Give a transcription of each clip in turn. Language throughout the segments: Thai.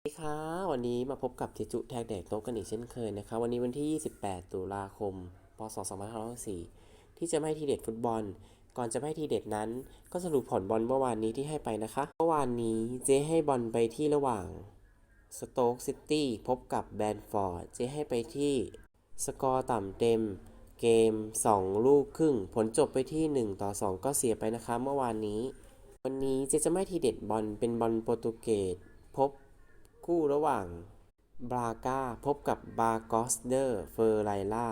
สวัสดีค่ะวันนี้มาพบกับเจจุแท็กแดกโต๊ะกันอีกเช่นเคยนะคะ วันนี้วันที่ 28 ตุลาคม พศ 2564ที่จะไม่ให้ทีเด็ดฟุตบอล ก่อนจะไม่ให้ทีเด็ดนั้น ก็สรุปผลบอลเมื่อวานนี้ที่ให้ไปนะคะ เมื่อวานนี้เจ๊ให้บอลไปที่ระหว่างสโต๊กซิตี้พบกับแบนฟอร์ด เจ๊ให้ไปที่สกอร์ต่ำเต็ม เกม 2 ลูกครึ่ง ผลจบไปที่ 1 ต่อ 2 ก็เสียไปนะคะ เมื่อวานนี้ วันนี้เจ๊จะไม่ทีเด็ดบอลเป็นบอลโปรตุเกสพบ คู่ระหว่างบรากาพบกับบาโกสเดอร์เฟอร์ไลล่า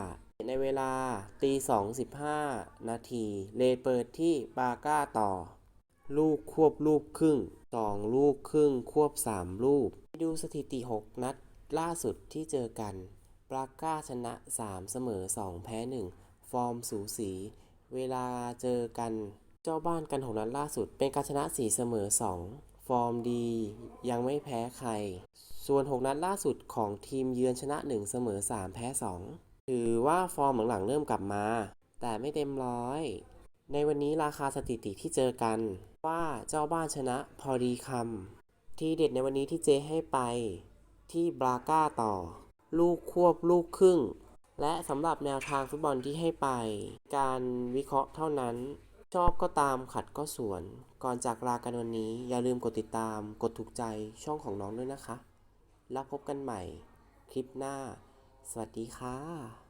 ในเวลาตีสองสิบห้านาที เลเปิดที่บาก้าต่อ ลูกควบลูกครึ่งสองลูกครึ่งควบสามลูก ดูสถิติ 6 นัดล่าสุดที่เจอกัน บราก้าชนะ 3 เสมอ 2 แพ้ 1 ฟอร์มสูสี เวลาเจอกัน เจ้าบ้านกัน 6 นัดล่าสุดเป็นการชนะ 4 เสมอ 2 ฟอร์มดี ยังไม่แพ้ใคร ส่วน 6 นัดล่าสุดของทีมเยือนชนะ 1 เสมอ 3 แพ้ 2 ถือว่าฟอร์มหลังๆเริ่มกลับมา แต่ไม่เต็มร้อย ในวันนี้ราคาสถิติที่เจอกัน ว่าเจ้าบ้านชนะพอดีคำที่เด็ดในวันนี้ที่เจให้ไป ที่บราก้าต่อ ลูกควบลูกครึ่ง และสำหรับแนวทางฟุตบอลที่ให้ไป การวิเคราะห์เท่านั้น ชอบก็ตามขัดก็สวน ก่อนจากลากันวันนี้ อย่าลืมกดติดตาม กดถูกใจช่องของน้องด้วยนะคะ แล้วพบกันใหม่ คลิปหน้า สวัสดีค่ะ